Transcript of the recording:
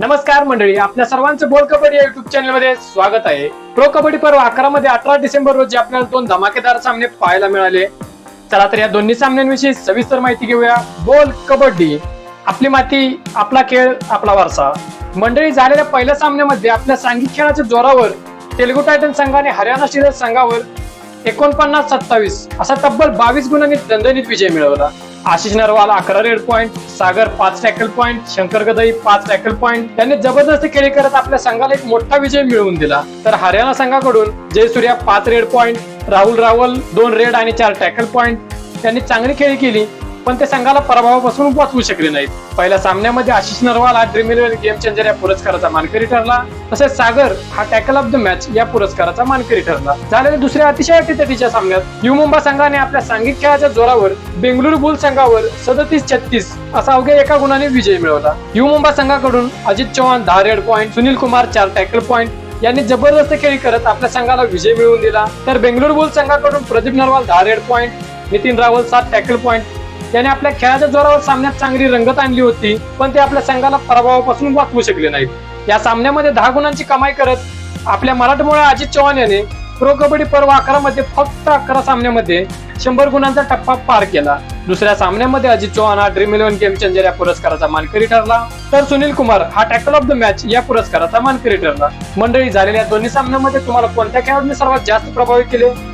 नमस्कार मंडळी आपल्या सर्वांचं बोल कबड्डी या युट्यूब चॅनलमध्ये स्वागत आहे. प्रो कबड्डी पर्व अकरा मध्ये अठरा डिसेंबर रोजी आपल्याला दोन धमाकेदार सामने पाहायला मिळाले. चला तर या दोन्ही सामन्यांविषयी सविस्तर माहिती घेऊया. बोल कबड्डी आपली माती आपला खेळ आपला वारसा. मंडळी झालेल्या पहिल्या सामन्यामध्ये आपल्या सांघिक खेळाच्या जोरावर तेलुगू टायटन संघाने हरियाणा स्टीलर्स संघावर एकोणपन्नास सत्तावीस असा तब्बल बावीस गुणांनी दणदणीत विजय मिळवला. आशिष नरवाल अकरा रेड पॉइंट सागर पाच टॅकल पॉइंट शंकर गदई पाच टॅकल पॉइंट. त्यांनी जबरदस्त खेळी करत आपल्या संघाला एक मोठा विजय मिळवून दिला. तर हरियाणा संघाकडून जयसूर्या पाच रेड पॉइंट राहुल रावल दोन रेड आणि चार टॅकल पॉइंट. त्यांनी चांगली खेळी केली. पण ते संघाला पराभवापासून वाचवू शकले नाहीत. पहिल्या सामन्यामध्ये आशिष नरवाल हा ड्रीम इलेव्हन गेम चेंजर या पुरस्काराचा मानकरी ठरला. तसेच सागर हा टॅकल ऑफ द मॅच या पुरस्काराचा मानकरी ठरला. झालेल्या दुसऱ्या अतिशय अटीतटीच्या सामन्यात न्यू मुंबा संघाने आपल्या सांघिक खेळाच्या जोरावर बेंगळुरू बुल संघावर सदतीस छत्तीस असा अवघ्या एका गुणाने विजय मिळवला. न्यू मुंबा संघाकडून अजित चव्हाण दहा रेड पॉइंट सुनील कुमार चार टॅकल पॉइंट यांनी जबरदस्त खेळी करत आपल्या संघाला विजय मिळवून दिला. तर बेंगळुरू बुल संघाकडून प्रदीप नरवाल दहा रेड पॉइंट नितीन रावल सात टॅकल पॉइंट त्याने आपल्या खेळाच्या जोरावर सामन्यात चांगली रंगत आणली होती पण ते आपल्या संघाला पराभवापासून वाचवू शकले नाहीत. या सामन्यामध्ये दहा गुणांची कमाई करत आपल्या मराठमोळ्या अजित चव्हाण याने प्रो कबड्डी पर्व अकरा मध्ये फक्त अकरा सामन्यामध्ये शंभर गुणांचा टप्पा पार केला. दुसऱ्या सामन्यामध्ये अजित चव्हाण हा ड्रीम इलेव्हन गेम चेंजर या पुरस्काराचा मानकरी ठरला. तर सुनील कुमार हा टॅकल ऑफ द मॅच या पुरस्काराचा मानकरी ठरला. मंडळी झालेल्या दोन्ही सामन्यामध्ये तुम्हाला कोणत्या खेळाडूने सर्वात जास्त प्रभावित केले?